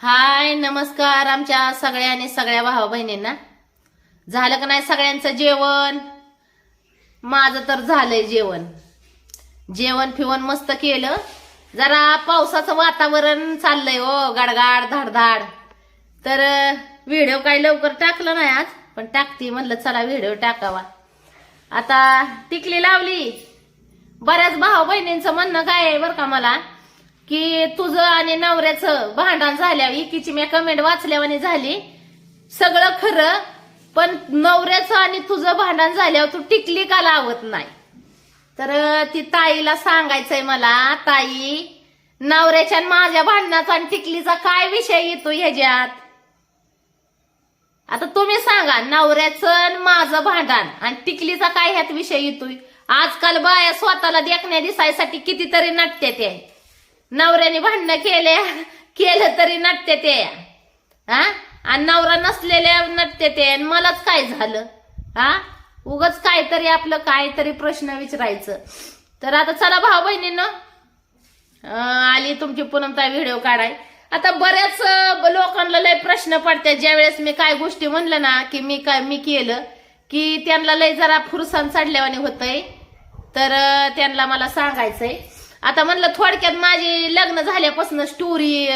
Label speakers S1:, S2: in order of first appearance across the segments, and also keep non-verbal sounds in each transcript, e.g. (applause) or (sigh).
S1: हाय नमस्कार आमच्या सगळ्यांनी सगळ्या भावा बहिणींना. झालं का नाही सगळ्यांचं जेवण? माझं तर झालंय जेवण. जेवण फिवण मस्त केलं. जरा पावसाचं वातावरण चाललंय हो गाडगाड धाडधाड. तर व्हिडिओ काही लवकर टाकलं नाही आज पण टाकते म्हणलं चला व्हिडिओ टाकावा. आता टिकली लावली. बऱ्याच भाऊ बहिणींचं म्हणणं काय आहे बरं का मला? की तुझं आणि नवऱ्याचं भांडण झाल्यावर एकीची मी कमेंट वाचल्यावानी झाली. सगळं खरं पण नवऱ्याचं आणि तुझं भांडण झाल्यावर तू टिकली का लावत नाही? तर ती ताईला सांगायचंय मला ताई नवऱ्याच्या आणि माझ्या भांडणाचा आणि टिकलीचा काय विषय येतो ह्याच्यात? आता तुम्ही सांगा नवऱ्याचं आणि माझं भांडण आणि टिकलीचा काय ह्यात विषय येतोय? आजकाल बाया स्वतःला देखण्या दिसायसाठी कितीतरी नटते ते नवऱ्याने भांडणं केले केलं तरी नटते ते. हा आणि नवरा नसलेल्या नटते ते. आणि मलाच काय झालं? हा उगच काहीतरी आपलं काहीतरी प्रश्न विचारायचं. तर आता चला भाऊ बहिणीनं आली तुमची पुनमता व्हिडिओ काढाय. आता बऱ्याच लोकांना लय प्रश्न पडतात. ज्यावेळेस मी काय गोष्टी म्हणलं ना की मी काय मी केलं की त्यांना लय जरा फुरसान चढल्यावाने होतंय. तर त्यांना मला सांगायचंय. आता म्हणलं थोडक्यात माझी लग्न झाल्यापासून स्टोरी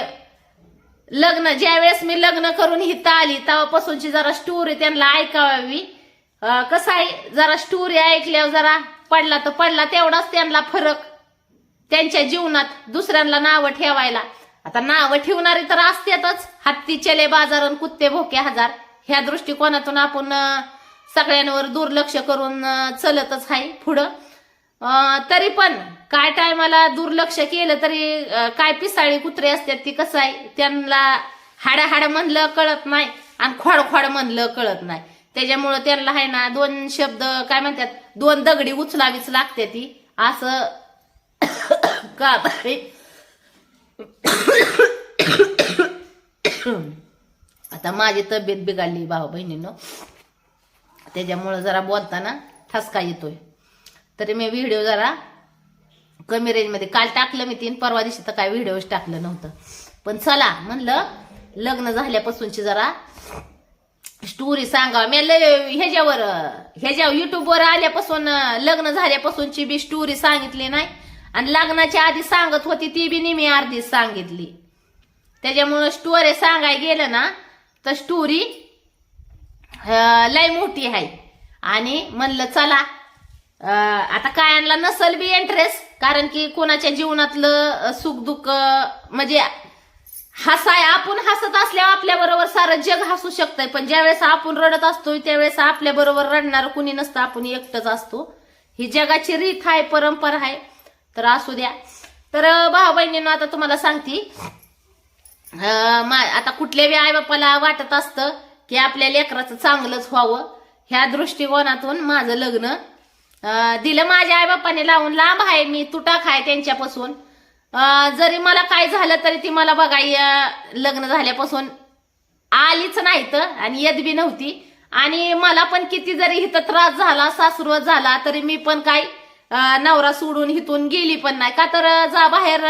S1: लग्न ज्यावेळेस मी लग्न करून हिथं आली तेव्हापासूनची जरा स्टोरी त्यांना ऐकावी. कसं आहे जरा स्टोरी ऐकल्यावर जरा पडला तर पडला तेवढाच त्यांना फरक. त्यांच्या जीवनात दुसऱ्यांना नावं ठेवायला. आता नावं ठेवणारी तर असतातच हत्ती चले बाजार आणि कुत्ते भोके हजार. ह्या दृष्टिकोनातून आपण सगळ्यांवर दुर्लक्ष करून चलतच आहे पुढं. तरी पण काय टायमाला दुर्लक्ष केलं तरी काय पिसाळी कुत्रे असतात ती कसं आहे त्यांना हाडा हाडा म्हणलं कळत नाही आणि खोड खोड म्हणलं कळत नाही. त्याच्यामुळं त्यांना आहे ना दोन शब्द काय म्हणतात दोन दगडी उचलावीच लागते ती. असं (coughs) का (coughs) आता माझी तब्येत बिघडली भाऊ बहिणीनं त्याच्यामुळं जरा बोलताना ठसका येतोय. तरी मी व्हिडिओ जरा कमी रेंजमध्ये काल टाकलं मी तीन परवा दिवशी तर काय व्हिडिओच टाकलं नव्हतं. पण चला म्हणलं लग्न झाल्यापासूनची जरा स्टोरी सांगा मी ह्याच्यावर ह्याच्यावर युट्यूबवर आल्यापासून लग्न झाल्यापासूनची बी स्टोरी सांगितली नाही. आणि लग्नाच्या आधी सांगत होती ती बी नेहमी अर्धी सांगितली. त्याच्यामुळं स्टोरी सांगाय गेलं ना तर स्टोरी लय मोठी आहे. आणि म्हणलं चला आता कायांना नसल बी इंटरेस्ट कारण की कोणाच्या जीवनातलं सुख सुखदुःख म्हणजे हसाय आपण हसत असल्यावर आपल्या बरोबर सारं जग हसू शकतंय. पण ज्यावेळेस आपण रडत असतो त्यावेळेस आपल्या बरोबर रडणार कुणी नसतं आपण एकटंच असतो. ही जगाची रीत आहे परंपरा आहे. तर असू द्या. तर भाऊ बहिणीनं आता तुम्हाला सांगते. मा- आता कुठल्या बी आईबापाला वाटत असतं की आपल्या लेकराचं चांगलंच व्हावं ह्या दृष्टिकोनातून माझं लग्न दिलं माझ्या आईबापाने लावून. लांब आहे मी तुटा खाय त्यांच्यापासून. जरी मला काय झालं तरी ती मला बघाय लग्न झाल्यापासून आलीच नाही तर आणि येत बी नव्हती. आणि मला पण किती जरी इथं त्रास झाला सासुरवत झाला तरी मी पण काय नवरा सोडून इथून गेली पण नाही. का तर जा बाहेर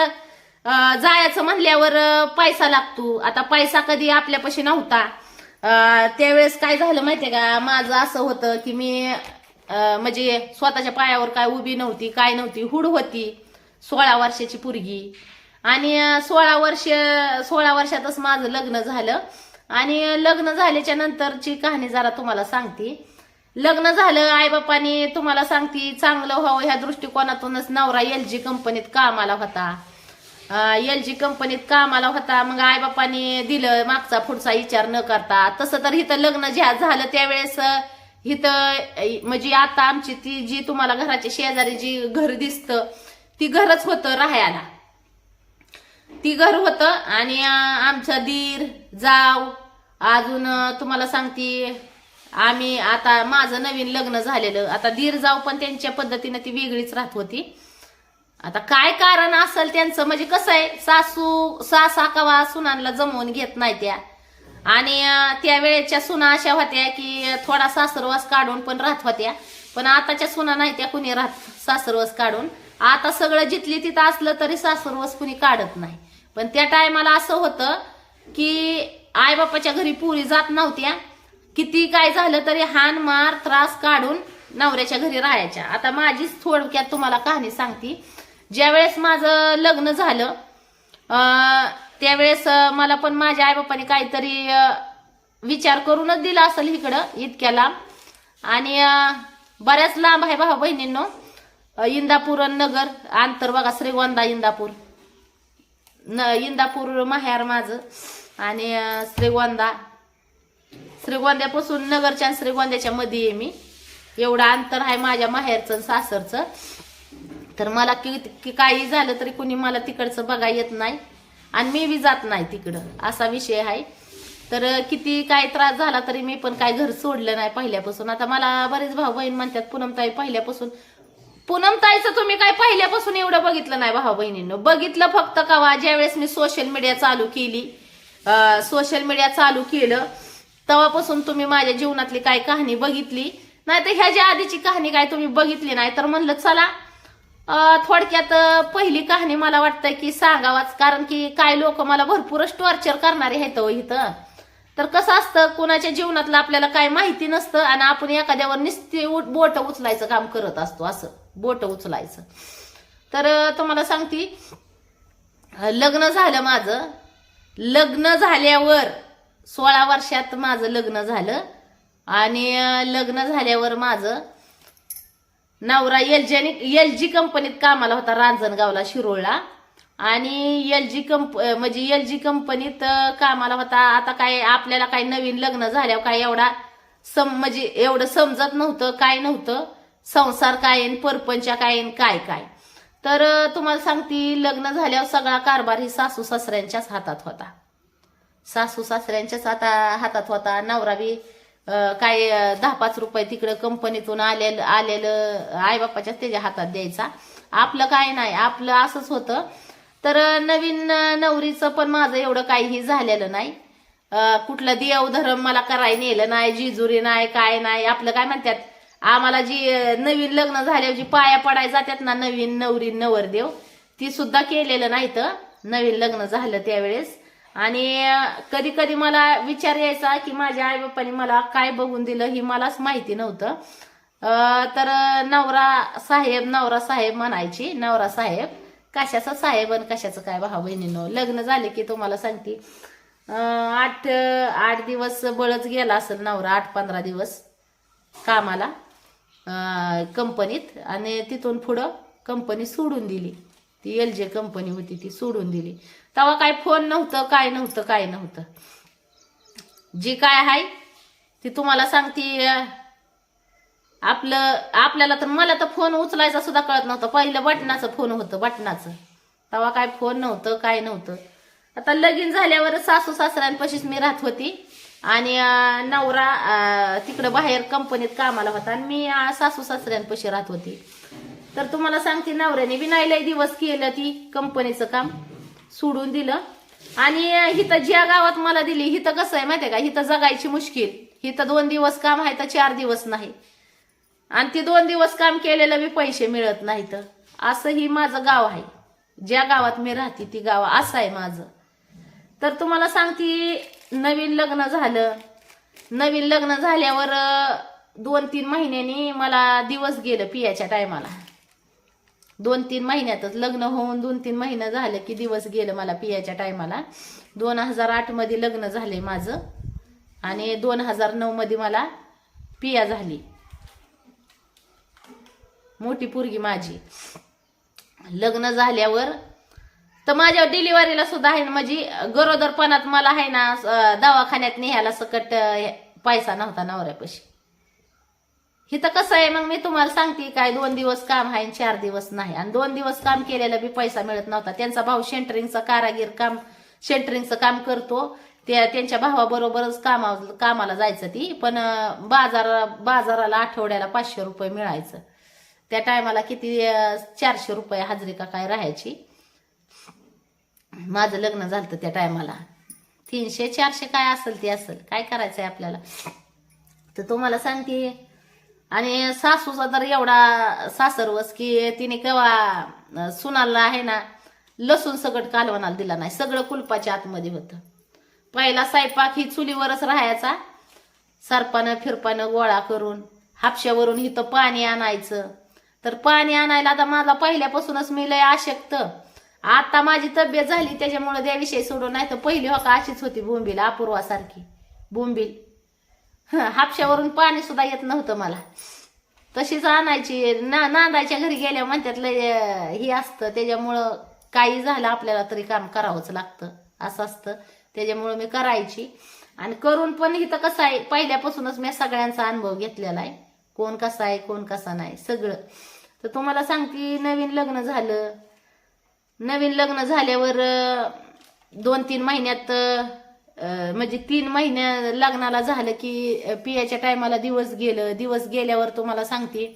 S1: जायचं म्हणल्यावर पैसा लागतो. आता पैसा कधी आपल्यापाशी नव्हता. त्यावेळेस काय झालं माहितीये का? माझं असं होतं की मी म्हणजे स्वतःच्या पायावर काय उभी नव्हती काय नव्हती हुड होती सोळा वर्षाची पुरगी. आणि सोळा वर्ष सोळा वर्षातच माझं लग्न झालं. आणि लग्न झाल्याच्या नंतरची कहाणी जरा तुम्हाला सांगते. लग्न झालं आईबापाने तुम्हाला सांगते चांगलं व्हावं ह्या दृष्टिकोनातूनच नवरा एल जी कंपनीत कामाला होता. एल जी कंपनीत कामाला होता मग आईबापाने दिलं मागचा पुढचा विचार न करता. तसं तर इथं लग्न ज्या झालं त्यावेळेस इथं म्हणजे आता आमची ती जी तुम्हाला घराच्या शेजारी जी घर दिसतं ती घरच होतं राहायला. ती घर होतं आणि आमचं आमचा दीर जाव अजून तुम्हाला सांगते आम्ही आता माझं नवीन लग्न झालेलं. आता दीर जाव पण त्यांच्या पद्धतीनं ती वेगळीच राहत होती. आता काय कारण असेल त्यांचं? म्हणजे कसं आहे? सासू सासा कवा सुनांना जमवून घेत नाही त्या. आणि अं, त्या वेळेच्या सुना अशा होत्या की थोडा सासरवास काढून पण राहत होत्या. पण आताच्या सुना नाही त्या कुणी राहत सासरवास काढून. आता सगळं जिथली तिथं असलं तरी सासरवास कुणी काढत नाही. पण त्या टायमाला असं होतं की आईबापाच्या घरी पुरी जात नव्हत्या. किती काय झालं तरी हान मार त्रास काढून नवऱ्याच्या घरी राहायच्या. आता माझीच थोडक्यात तुम्हाला कहाणी सांगते. ज्यावेळेस माझं लग्न झालं त्यावेळेस मला पण माझ्या आईबापाने काहीतरी विचार करूनच दिला असेल इकडं इतक्या लांब आणि बऱ्याच लांब आहे भाऊ बहिणींनो. इंदापूर नगर अंतर बघा श्रीगोंदा इंदापूर. न इंदापूर माहेर माझं. आणि श्रीगोंदा. श्रीगोंद्यापासून नगरच्या आणि श्रीगोंद्याच्या मध्ये आहे मी. एवढं अंतर आहे माझ्या माहेरचं आणि सासरचं. तर मला कि कि काही झालं तरी कुणी मला तिकडचं बघा येत नाही. आणि मी बी जात नाही तिकडं. असा विषय आहे. तर किती काय त्रास झाला तरी मी पण काय घर सोडलं नाही पहिल्यापासून. आता मला बरेच भाऊ बहीण म्हणतात पूनमताई पहिल्यापासून पूनमताईचं तुम्ही काय पहिल्यापासून एवढं बघितलं नाही भाऊ बहिणींनो. बघितलं फक्त कवा ज्यावेळेस मी सोशल मीडिया चालू केली सोशल मीडिया चालू केलं तेव्हापासून तुम्ही माझ्या जीवनातली काय कहाणी बघितली? नाही तर ह्याच्या आधीची कहाणी काय तुम्ही बघितली नाही? तर म्हणलं चला थोडक्यात पहिली कहाणी मला वाटतं की सांगावाच कारण की काय लोक मला भरपूरच टॉर्चर करणारे आहेत हो इथं. तर कसं असतं कुणाच्या जीवनातलं आपल्याला काय माहिती नसतं आणि आपण एखाद्यावर निस्ते बोट उचलायचं काम करत असतो असं. बोट उचलायचं. तर तुम्हाला सांगते लग्न झालं माझं. लग्न झाल्यावर सोळा वर्षात माझं लग्न झालं. आणि लग्न झाल्यावर माझं नवरा एल जी एल जी कंपनीत कामाला होता रांजणगावला शिरोळला. आणि एल जी कंप म्हणजे एल जी कंपनीत कामाला होता. आता काय आपल्याला काय नवीन लग्न झाल्यावर काय एवढा सम म्हणजे एवढं समजत नव्हतं काय नव्हतं. संसार काय आहे, परपंच काय आहे, काय काय. तर तुम्हाला सांगते लग्न झाल्यावर सगळा कारभार ही सासू सासऱ्यांच्याच हातात होता. सासू सासऱ्यांच्याच आता हातात होता. नवरा बी काय दहा पाच रुपये तिकडं कंपनीतून आलेलं आलेलं आईबापाच्याच त्याच्या हातात द्यायचा. आपलं काय नाही आपलं असंच होतं. तर नवीन नवरीचं पण माझं एवढं काहीही झालेलं नाही. कुठलं देव धर्म मला करायला नेलं नाही जिजुरी नाही काय नाही. आपलं काय म्हणतात आम्हाला जी नवीन लग्न झाल्यावर जी पाया पडाय जातात ना नवीन नवरी नवरदेव ती सुद्धा केलेलं नाही तर नवीन लग्न झालं त्यावेळेस. आणि कधी कधी मला विचार यायचा की माझ्या आई बाप्पाने मला काय बघून दिलं ही मलाच माहिती नव्हतं. तर नवरा साहेब नवरा साहेब म्हणायची नवरा साहेब कशाचा साहेब आणि कशाचं काय भाऊ बहिणीनं? लग्न झाले की तुम्हाला सांगते आठ आठ दिवस बळच गेला असेल नवरा आठ पंधरा दिवस कामाला कंपनीत आणि तिथून पुढं कंपनी सोडून दिली. ती एल जे कंपनी होती ती सोडून दिली. तेव्हा काय फोन नव्हतं काय नव्हतं काय नव्हतं. जी काय आहे ती तुम्हाला सांगते आपलं आपल्याला तर मला तर फोन उचलायचा सुद्धा कळत नव्हतं. पहिलं बटनाचं फोन होतं बटनाचं. तेव्हा काय फोन नव्हतं काय नव्हतं. आता लगीन झाल्यावर सासू सासऱ्यांपाशीच मी राहत होती. आणि नवरा तिकडं बाहेर कंपनीत कामाला होता. आणि मी सासू सासऱ्यांपाशी राहत होती. तर तुम्हाला सांगते नवऱ्याने बी नाही लय दिवस केलं ती कंपनीचं काम. सोडून दिलं. आणि हिथं ज्या गावात मला दिली हिथं कसं आहे माहितीये का? हिथं जगायची मुश्किल. हिथं दोन दिवस काम आहे तर चार दिवस नाही. आणि ते दोन दिवस काम केलेलं बी पैसे मिळत नाहीत. असं ही माझं गाव आहे. ज्या गावात मी राहते ती गाव असं आहे माझं. तर तुम्हाला सांगते नवीन लग्न झालं. नवीन लग्न झाल्यावर दोन तीन महिन्यांनी मला दिवस गेलं पियाच्या टायमाला दोन तीन महिन्यातच लग्न होऊन दोन तीन महिने झाले की दिवस गेलं मला पियाच्या टायमाला. दोन हजार आठमध्ये लग्न झाले माझं आणि दोन हजार नऊमध्ये मला पिया झाली. मोठी पोरगी माझी. लग्न झाल्यावर तर माझ्या डिलिव्हरीला सुद्धा आहे ना माझी गरोदरपणात मला आहे ना दवाखान्यात न्यायला सकट पैसा नव्हता नवऱ्यापाशी. इथं कसं आहे मग मी तुम्हाला सांगते काय दोन दिवस काम आहे आणि चार दिवस नाही. आणि दोन दिवस काम केलेला बी पैसा मिळत नव्हता. त्यांचा भाऊ सेंटरिंगचं कारागीर काम सेंटरिंगचं काम करतो. त्या त्यांच्या भावाबरोबरच कामा कामाला जायचं ती. पण बाजार बाजाराला आठवड्याला पाचशे रुपये मिळायचं. त्या टायमाला किती चारशे रुपये हाजरी का काय राहायची. माझं लग्न झालं त्या टायमाला. तीनशे चारशे काय असेल ते असेल. काय करायचंय आपल्याला? तर तुम्हाला सांगते आणि सासूचा तर एवढा सासरवस की तिने केव्हा सुनाला आहे ना लसूण सगळं कालवणाला दिला नाही. सगळं कुलपाच्या आतमध्ये होतं. पहिला स्वयंपाक ही चुलीवरच राहायचा. सरपानं फिरपानं गोळा करून हापशावरून इथं पाणी आणायचं. तर पाणी आणायला आता माझा पहिल्यापासूनच मी लय आशक्त. आता माझी तब्येत झाली त्याच्यामुळे त्याविषयी सोडून नाही तर पहिली हो का अशीच होती बोंबील अपूर्वासारखी. बोंबील. हापशावरून पाणी सुद्धा येत नव्हतं मला. तशीच आणायची ना नांदायच्या घरी गेल्या म्हणतात लय हे असतं त्याच्यामुळं काही झालं आपल्याला तरी काम करावंच लागतं असं असतं. त्याच्यामुळं मी करायची. आणि करून पण इथं कसं आहे पहिल्यापासूनच मी सगळ्यांचा अनुभव घेतलेला आहे. कोण कसा आहे कोण कसा नाही सगळं. तर तुम्हाला सांगते नवीन लग्न झालं. नवीन लग्न झाल्यावर दोन तीन महिन्यात म्हणजे तीन महिन्या लग्नाला झालं की पियाच्या टायमाला दिवस गेलं दिवस गेल्यावर तुम्हाला सांगते.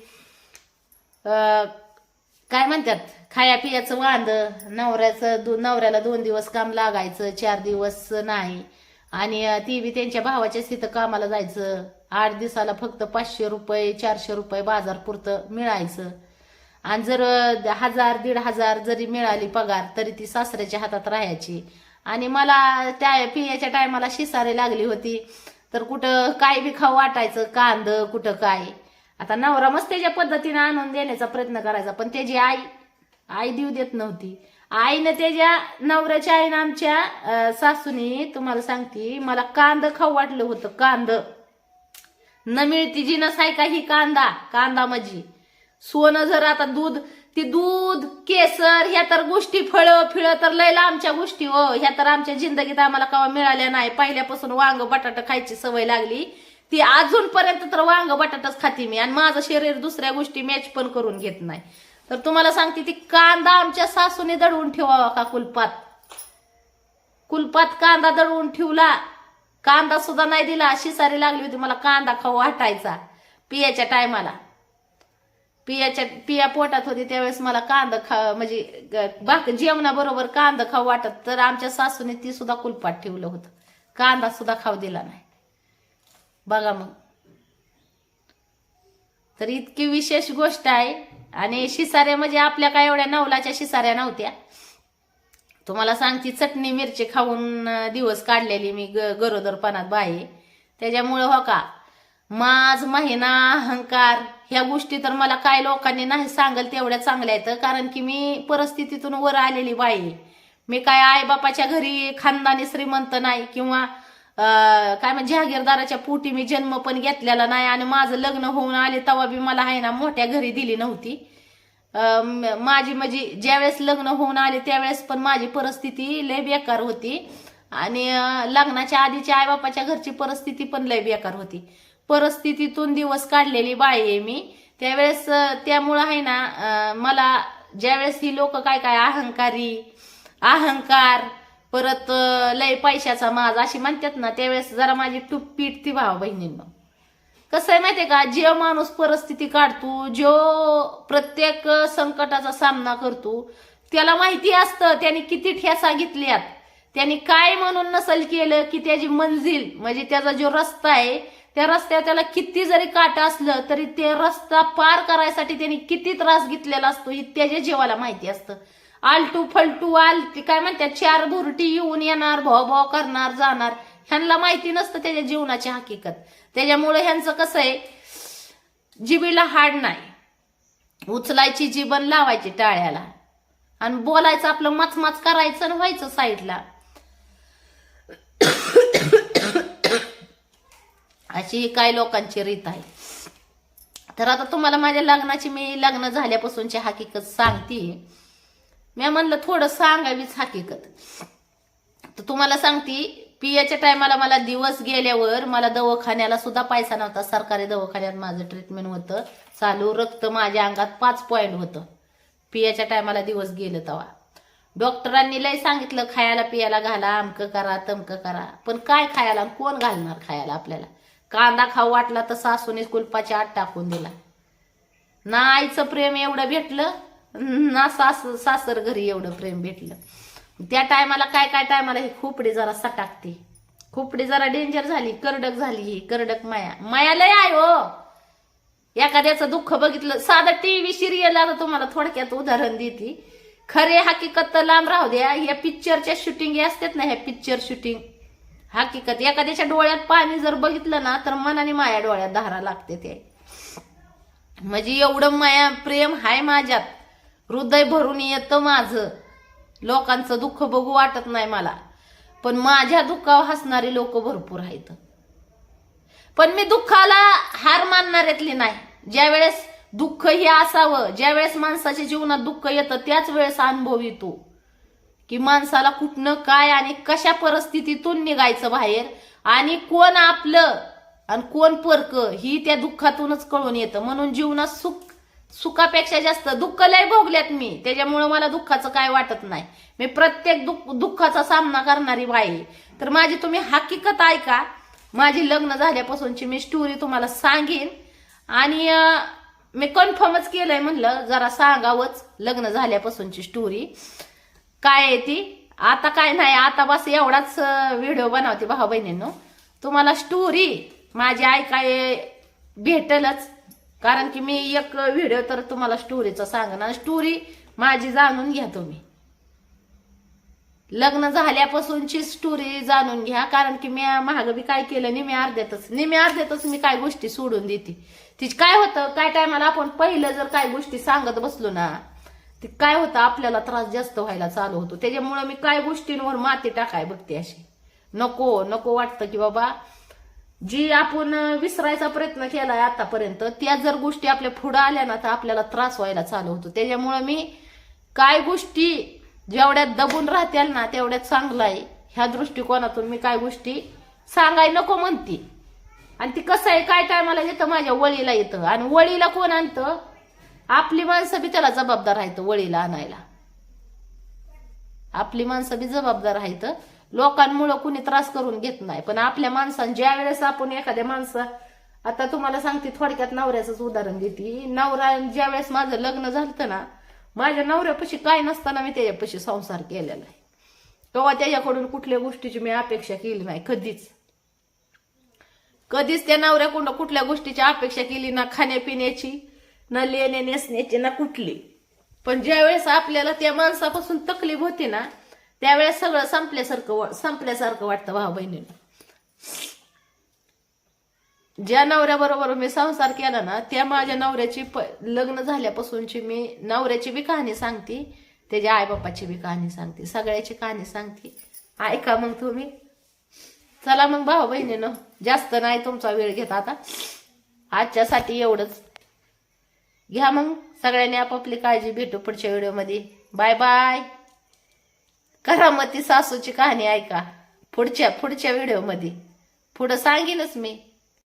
S1: काय म्हणतात? खाया पियाचं वांद नवऱ्याचं दो- नवऱ्याला दोन दिवस काम लागायचं चार दिवस नाही. आणि ती बी त्यांच्या भावाच्याच तिथं कामाला जायचं. आठ दिवसाला फक्त पाचशे रुपये चारशे रुपये बाजार पुरतं मिळायचं. आणि जर हजार दीड हजार जरी मिळाली पगार तरी ती सासऱ्याच्या हातात राहायची. आणि मला त्या पियाच्या टायमाला शिसारे लागली होती. तर कुठं काय बी खाऊ वाटायचं कांद कुठं काय. आता नवरा मस्त त्याच्या पद्धतीने आणून देण्याचा प्रयत्न करायचा पण त्याची आई आई देऊ देत नव्हती. आईनं त्याच्या नवऱ्याच्या आईनं आमच्या सासूने सासूनी तुम्हाला सांगते मला कांद खाऊ वाटलं होतं कांद. न मिळती जी आहे का ही कांदा कांदा मजी सोनं जर आता दूध ती दूध केसर ह्या तर गोष्टी फळं फिळं तर लय लांबच्या गोष्टी हो. ह्या तर आमच्या जिंदगीत आम्हाला कवा मिळाल्या नाही. पहिल्यापासून वांग बटाटा खायची सवय लागली. ती अजूनपर्यंत तर वांग बटाटाच खाते मी. आणि माझं शरीर दुसऱ्या गोष्टी मॅच पण करून घेत नाही. तर तुम्हाला सांगते ती कांदा आमच्या सासूने दडवून ठेवावा का कुलपात? कुलपात कांदा दळवून ठेवला कांदा सुद्धा नाही दिला शिसारी लागली होती मला कांदा खाऊ वाटायचा. पियाच्या टायमाला पियाच्या पिया पोटात होती त्यावेळेस मला कांदा खा म्हणजे ग- बाक जेवणाबरोबर कांदा खाऊ वाटत तर आमच्या सासूने ती सुद्धा कुलपात ठेवलं होतं. कांदा सुद्धा खाऊ दिला नाही. बघा मग. तर इतकी विशेष गोष्ट आहे आणि शिसाऱ्या म्हणजे आपल्या काय एवढ्या नवलाच्या शिसाऱ्या नव्हत्या. तुम्हाला सांगते चटणी मिरची खाऊन दिवस काढलेली मी ग गरोदरपणात बाई त्याच्यामुळं हो का माझ महिना अहंकार ह्या गोष्टी तर मला काय लोकांनी नाही सांगल तेवढ्या चांगल्या आहेत कारण की मी परिस्थितीतून वर आलेली बाई मी काय आई बापाच्या घरी खानदानी श्रीमंत नाही किंवा काय म्हणजे जहागीरदाराच्या पोटी मी जन्म पण घेतलेला नाही आणि माझं लग्न होऊन आले तेव्हा बी मला आहे ना मोठ्या घरी दिली नव्हती. माझी म्हणजे ज्यावेळेस लग्न होऊन आले त्यावेळेस पण माझी परिस्थिती लय बेकार होती. आणि लग्नाच्या आधीच्या आईबापाच्या घरची परिस्थिती पण लय बेकार होती. परिस्थितीतून दिवस काढलेली बाई आहे मी. त्यावेळेस त्यामुळं आहे ना मला ज्यावेळेस ही लोक काय काय अहंकारी अहंकार परत लय पैशाचा माज अशी म्हणतात ना त्यावेळेस जरा माझी टूप पीठ ती भावा बहिणींना. कसं आहे माहितीये का जे माणूस परिस्थिती काढतो जो प्रत्येक संकटाचा सामना करतो त्याला माहिती असतं त्याने किती ठेसा घेतल्यात. त्याने काय म्हणून नसल केलं की त्याची मंजिल म्हणजे त्याचा जो रस्ता आहे त्या रस्त्यावर त्याला किती जरी काटा असलं तरी ते रस्ता पार करायसाठी त्यांनी किती त्रास घेतलेला असतो ही त्याच्या जीवाला माहिती असतं. आलटू फलटू आल काय म्हणतात? चार भुरटी येऊन येणार भाव भाव करणार जाणार. ह्यांना माहिती नसतं त्याच्या जीवनाची हकीकत. त्याच्यामुळे ह्यांचं कसं आहे? जिबीला हाड नाही. उचलायची जीवन लावायची टाळ्याला. आणि बोलायचं आपलं मचमच करायचं आणि व्हायचं साईडला. अशी ही काय लोकांची रीत आहे. तर आता तुम्हाला माझ्या लग्नाची मी लग्न झाल्यापासूनची हकीकत सांगते. मी म्हणलं थोडं सांगावीच हकीकत. तर तुम्हाला सांगते पियाच्या टायमाला मला दिवस गेल्यावर मला दवाखान्याला सुद्धा पैसा नव्हता. सरकारी दवाखान्यात माझं ट्रीटमेंट होतं. चालू रक्त माझ्या अंगात पाच पॉईंट होतं. पियाच्या टायमाला दिवस गेलं तेव्हा डॉक्टरांनी लय सांगितलं खायला पियाला घाला अमकं करा तमकं करा. पण काय खायला कोण घालणार खायला आपल्याला? कांदा खाऊ वाटला तर सासूने कुलपाची आत टाकून दिला. ना आईचं प्रेम एवढं भेटलं ना सास सासर घरी एवढं प्रेम भेटलं. त्या टायमाला काय काय टायमाला ही खोपडी जरा सटाकते. खोपडी जरा डेंजर झाली करडक झाली ही करडक माया. माया लय आहे हो. एखाद्याचं दुःख बघितलं साधं टीव्ही सिरियल आता तुम्हाला थोडक्यात उदाहरण देते. खरे हकीकत तर लांब राहू द्या. या पिक्चरच्या शूटिंग असतात ना ह्या पिक्चर शूटिंग हकीकत. एखाद्याच्या डोळ्यात पाणी जर बघितलं ना तर मनाने माया डोळ्यात धारा लागते ते. म्हणजे एवढं माया प्रेम हाय माझ्यात. हृदय भरून येतं माझं. लोकांचं दुःख बघू वाटत नाही मला. पण माझ्या दुःखावर हसणारी लोक भरपूर आहेत. पण मी दुःखाला हार मानणाऱ्यातली नाही. ज्या वेळेस दुःख हे असावं ज्या वेळेस माणसाच्या जीवनात दुःख येतं त्याच वेळेस अनुभव येतो की माणसाला कुठनं काय आणि कशा परिस्थितीतून निघायचं बाहेर आणि कोण आपलं आणि कोण परक ही त्या दुःखातूनच कळून येतं. म्हणून जीवनात सुख सुखापेक्षा जास्त दुःख लय भोगल्यात मी. त्याच्यामुळं मला दुःखाचं काय वाटत नाही. मी प्रत्येक दुःख दुःखाचा सामना करणारी बाई आहे. तर माझी तुम्ही हकीकत ऐका. माझी लग्न झाल्यापासूनची मी स्टोरी तुम्हाला सांगेन. आणि मी कन्फर्मच केलंय म्हणलं जरा सांगावंच लग्न झाल्यापासूनची स्टोरी काय आहे ती? आता काय नाही आता बस एवढाच व्हिडिओ बनवते भाऊ बहिणींनो. तुम्हाला स्टोरी माझी ऐकाय भेटलच. कारण की मी एक व्हिडिओ तर तुम्हाला स्टोरीचा सांगणार. स्टोरी माझी जाणून घ्या तुम्ही. लग्न झाल्यापासूनची स्टोरी जाणून घ्या. कारण की मी महाग बी काय केलं निम्या अर्ध्यातच. निम्या अर्ध्यातच मी काय गोष्टी सोडून देते. तिची काय होतं काय टायमाला आपण पहिलं जर काय गोष्टी सांगत बसलो ना ते काय होतं आपल्याला त्रास जास्त व्हायला चालू होतो. त्याच्यामुळे मी काय गोष्टींवर माती टाकाय बघते अशी. नको नको वाटतं की बाबा जी आपण विसरायचा प्रयत्न केलाय आतापर्यंत त्या जर गोष्टी आपल्या पुढे आल्या ना तर आपल्याला त्रास व्हायला चालू होतो. त्याच्यामुळे मी काय गोष्टी जेवढ्यात दबून राहत्याल ना तेवढ्यात चांगलं आहे ह्या दृष्टिकोनातून मी काय गोष्टी सांगाय नको म्हणते. आणि ती कसं आहे काय टायमाला येतं माझ्या वळीला येतं. आणि वळीला कोण आणतं? आपली माणसं बी त्याला जबाबदार आहेत वळीला आणायला. आपली माणसं बी जबाबदार आहेत. लोकांमुळं कुणी त्रास करून घेत नाही. पण आपल्या माणसां ज्या वेळेस आपण एखाद्या माणसा आता तुम्हाला सांगते थोडक्यात नवऱ्याचंच उदाहरण देते. नवरा ज्या वेळेस माझं लग्न झालं ना माझ्या नवऱ्यापाशी काय नसताना मी त्याच्यापाशी संसार केलेला आहे. तेव्हा त्याच्याकडून कुठल्या गोष्टीची मी अपेक्षा केली नाही कधीच. कधीच त्या नवऱ्याकडून कुठल्या गोष्टीची अपेक्षा केली ना खाण्यापिण्याची ना लेणे नेसण्याची ना कुठली. पण ज्यावेळेस आपल्याला त्या माणसापासून तकलीफ होती ना त्यावेळेस सगळं संपल्यासारखं संपल्यासारखं वाटतं भाऊ बहिणीनं. ज्या नवऱ्याबरोबर मी संसार केला ना त्या माझ्या नवऱ्याची प- लग्न झाल्यापासूनची मी नवऱ्याची बी कहाणी सांगते त्याच्या आईबापाची बी कहाणी सांगते सगळ्याची कहाणी सांगते. ऐका मग तुम्ही. चला मग भाऊ बहिणीनं जास्त नाही तुमचा वेळ घेत आता. आजच्यासाठी एवढंच. घ्या मग. सगळ्यांनी आपापली काळजी भेटू पुढच्या व्हिडिओमध्ये. Bye bye. करामती सासूची कहाणी ऐका. पुढच्या पुढच्या व्हिडिओमध्ये. पुढं सांगेनच मी.